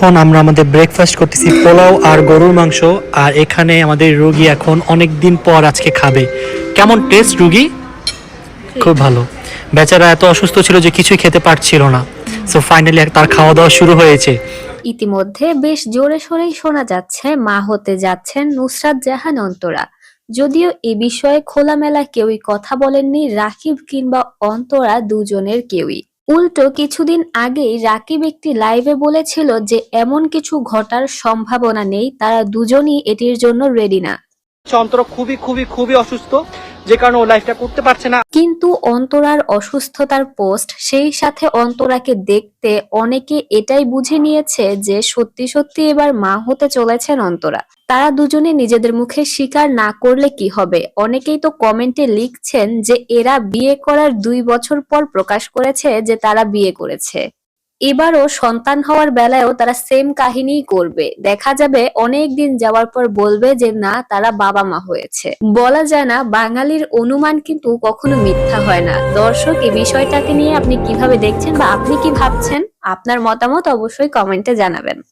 এখন আমরা আমাদের ব্রেকফাস্ট করতেছি পোলাও আর গরুর মাংস, আর এখানে আমাদের রুগী এখন অনেক দিন পর আজকে খাবে। কেমন টেস্ট রুগী? খুব ভালো। বেচারা এত অসুস্থ ছিল যে কিছুই খেতে পারছিল না। সো ফাইনালি তার খাওয়া দাওয়া শুরু হয়েছে। ইতিমধ্যে বেশ জোরে সোরেই শোনা যাচ্ছে, মা হতে যাচ্ছেন নুসরাত জাহান অন্তরা। যদিও এ বিষয়ে খোলামেলা কেউই কথা বলেননি, রাকিব কিংবা অন্তরা দুজনের কেউই। উল্টো কিছুদিন আগেই রাকিব একটি লাইভে বলেছিল যে, এমন কিছু ঘটার সম্ভাবনা নেই, তারা দুজনই এটির জন্য রেডি না। অন্তর খুবই খুবই খুবই অসুস্থ, যে কারণে ও লাইফটা করতে পারছে না। কিন্তু অন্তরার অসুস্থতার পোস্ট সেই সাথে অন্তরাকে দেখতে অনেকে এটাই বুঝে নিয়েছে যে সত্যি সত্যি এবার মা হতে চলেছেন অন্তরা। তারা দুজনে নিজেদের মুখে স্বীকার না করলে কি হবে? অনেকেই তো কমেন্টে লিখছেন যে এরা বিয়ে করার দুই বছর পর প্রকাশ করেছে যে তারা বিয়ে করেছে। এবারও সন্তান হওয়ার বেলায়ও তারা সেম কাহিনী করবে। দেখা যাবে অনেক দিন যাওয়ার পর বলবে যে, না, তারা বাবা মা হয়েছে। বলা যায় না, বাঙালির অনুমান কিন্তু কখনো মিথ্যা হয় না। দর্শক, এই বিষয়টাকে নিয়ে আপনি কীভাবে দেখছেন বা আপনি কি ভাবছেন? আপনার মতামত অবশ্যই কমেন্টে জানাবেন।